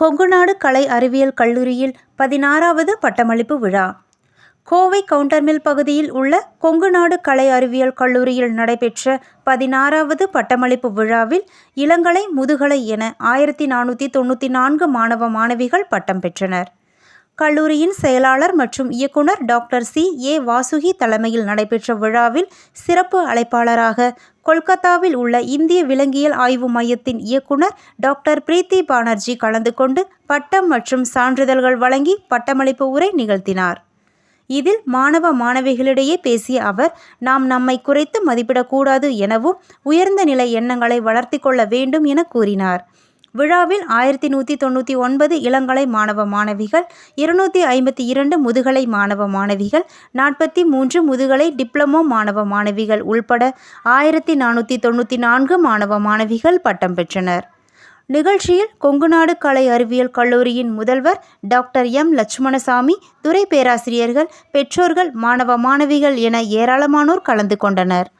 கொங்குநாடு கலை அறிவியல் கல்லூரியில் பதினாறாவது பட்டமளிப்பு விழா. கோவை கவுண்டர்மில் பகுதியில் உள்ள கொங்குநாடு கலை அறிவியல் கல்லூரியில் நடைபெற்ற பதினாறாவது பட்டமளிப்பு விழாவில் இளங்கலை முதுகலை என ஆயிரத்தி நானூற்றி தொண்ணூற்றி நான்கு மாணவ மாணவிகள் பட்டம் பெற்றனர். கல்லூரியின் செயலாளர் மற்றும் இயக்குனர் டாக்டர் சி. ஏ. வாசுகி தலைமையில் நடைபெற்ற விழாவில் சிறப்பு அழைப்பாளராக கொல்கத்தாவில் உள்ள இந்திய விலங்கியல் ஆய்வு மையத்தின் இயக்குனர் டாக்டர் பிரீத்தி பானர்ஜி கலந்து கொண்டு பட்டம் மற்றும் சான்றிதழ்கள் வழங்கி பட்டமளிப்பு உரை நிகழ்த்தினார். இதில் மாணவ மாணவிகளிடையே பேசிய அவர் நாம் நம்மை குறைத்து மதிப்பிடக்கூடாது எனவும் உயர்ந்த நிலை எண்ணங்களை வளர்த்தி கொள்ள வேண்டும் என கூறினார். விழாவில் ஆயிரத்தி நூற்றி தொண்ணூற்றி ஒன்பது இளங்கலை மாணவ மாணவிகள் இருநூற்றி ஐம்பத்தி இரண்டு முதுகலை மாணவ மாணவிகள் நாற்பத்தி மூன்று முதுகலை டிப்ளமோ மாணவ மாணவிகள் உள்பட ஆயிரத்தி நானூற்றி தொண்ணூற்றி நான்கு மாணவ மாணவிகள் பட்டம் பெற்றனர். நிகழ்ச்சியில் கொங்குநாடு கலை அறிவியல் கல்லூரியின் முதல்வர் டாக்டர் எம் லட்சுமணசாமி துறை பேராசிரியர்கள் பெற்றோர்கள் மாணவ மாணவிகள் என ஏராளமானோர் கலந்து கொண்டனர்.